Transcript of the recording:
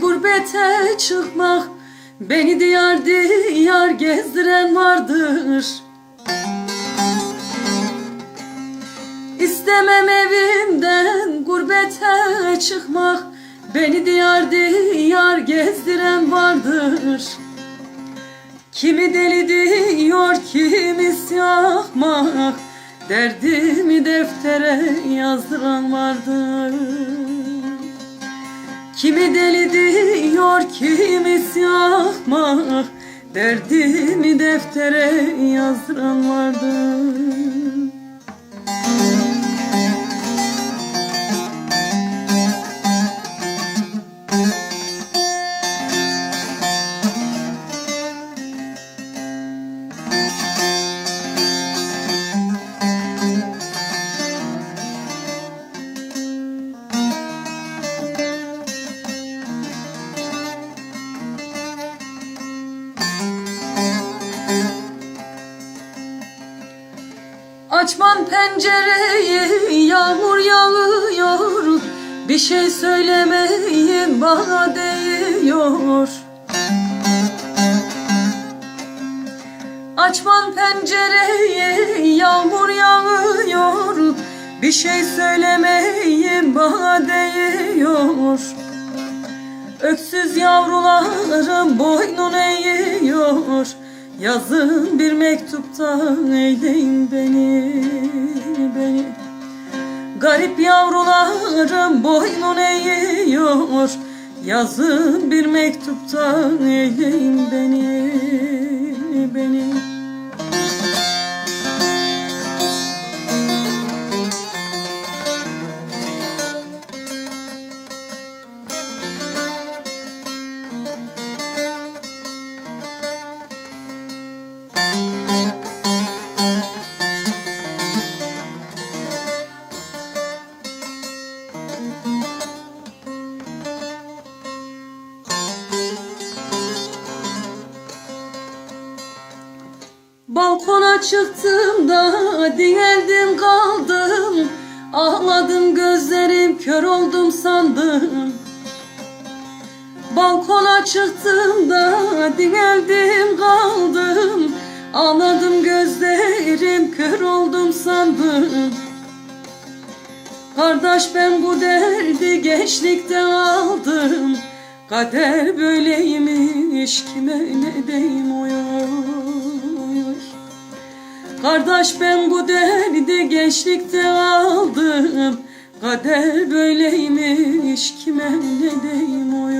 gurbete çıkmak. Beni diyar diyar gezdiren vardır. İstemem evimden gurbete çıkmak. Beni diyar diyar gezdiren vardır. Kimi deli diyor kimisi ahmak Derdimi deftere yazdıran vardır Kimi deli diyor kimisi ahmak Derdimi deftere yazdıran vardır Açman pencereyi yağmur yağıyor. Bir şey söylemeyin bana değiyor. Açman pencereyi yağmur yağıyor. Bir şey söylemeyin bana değiyor. Öksüz yavrularım boynun eğiyor Yazın bir mektupta eyleyin beni, beni. Garip yavrularım boynun eğiyor. Yazın bir mektupta eyleyin beni, Balkona çıktığımda dineldim kaldım. Ağladım gözlerim kör oldum sandım. Balkona çıktığımda dineldim kaldım. Ağladım gözlerim kör oldum sandım. Kardeş ben bu derdi gençlikte aldım Kader böyleymiş kime ne deyim oy Kardeş ben bu derdi gençlikte aldım. Kader böyleymiş kime ne deyim oy